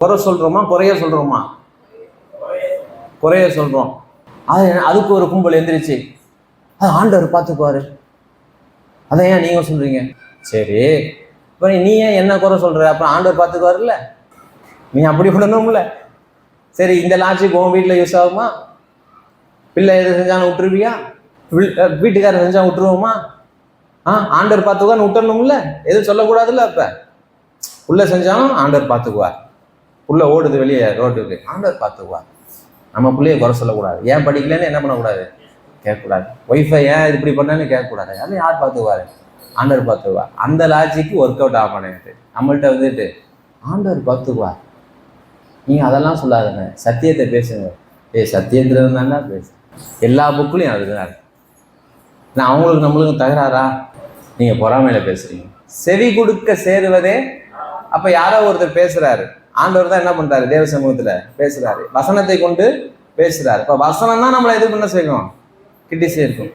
குறை சொல்கிறோமா குறைய சொல்கிறோமா குறைய சொல்கிறோம் அது அதுக்கு ஒரு கும்பல் எந்திரிச்சு அது ஆண்டவர் பார்த்துக்குவாரு. அதை ஏன் நீங்கள் சொல்கிறீங்க சரி. இப்போ நீ ஏன் என்ன குறை சொல்கிற அப்புறம் ஆண்டவர் பார்த்துக்குவாருல்ல. நீ அப்படி விடணும்ல சரி இந்த லாஜிக் உன் வீட்டில் யூஸ் ஆகுமா? பிள்ளை எது செஞ்சாலும் விட்டுருவியா? வீ- வீட்டுக்காரர் செஞ்சால் விட்டுருவோமா? ஆ ஆண்டவர் பார்த்துக்குவான்னு விட்டணும்ல எதுவும் சொல்லக்கூடாதுல்ல அப்போ. உள்ளே செஞ்சாலும் ஆண்டவர் பார்த்துக்குவார். உள்ள ஓடுது வெளியே ரோட்டுக்கு ஆண்டவர் பார்த்துக்குவார். நம்ம பிள்ளைய குறை சொல்லக்கூடாது. ஏன் படிக்கலன்னு என்ன பண்ணக்கூடாது? கேட்கக்கூடாது. ஒய்ஃபை ஏன் இது இப்படி பண்ணான்னு கேட்கக்கூடாது. அது யார் பார்த்துக்குவாரு? ஆண்டவர் பார்த்துக்குவார். அந்த லாஜிக்கு ஒர்க் அவுட் ஆக மாட்டேங்குது. நம்மள்கிட்ட வந்துட்டு ஆண்டவர் பார்த்துக்குவார். நீங்கள் அதெல்லாம் சொல்லாதுங்க. சத்தியத்தை பேசுங்க. ஏய் சத்தியத்தில் தானே பேசு. எல்லா புக்குலையும் அதுதான் இருக்கு. நான் அவங்களுக்கு நம்மளுக்கும் தகராறா? நீங்கள் பொறாமையில் பேசுகிறீங்க செவி கொடுக்க சேருவதே அப்போ யாரோ ஒருத்தர் பேசுகிறாரு ஆண்டவர் தான் என்ன பண்றாரு? தேவ சமூகத்துல பேசுறாரு. வசனத்தை கொண்டு பேசுறாரு. இப்ப வசனம் தான் நம்மளை எது பண்ண செய்யும்? கிட்டி சேர்க்கும்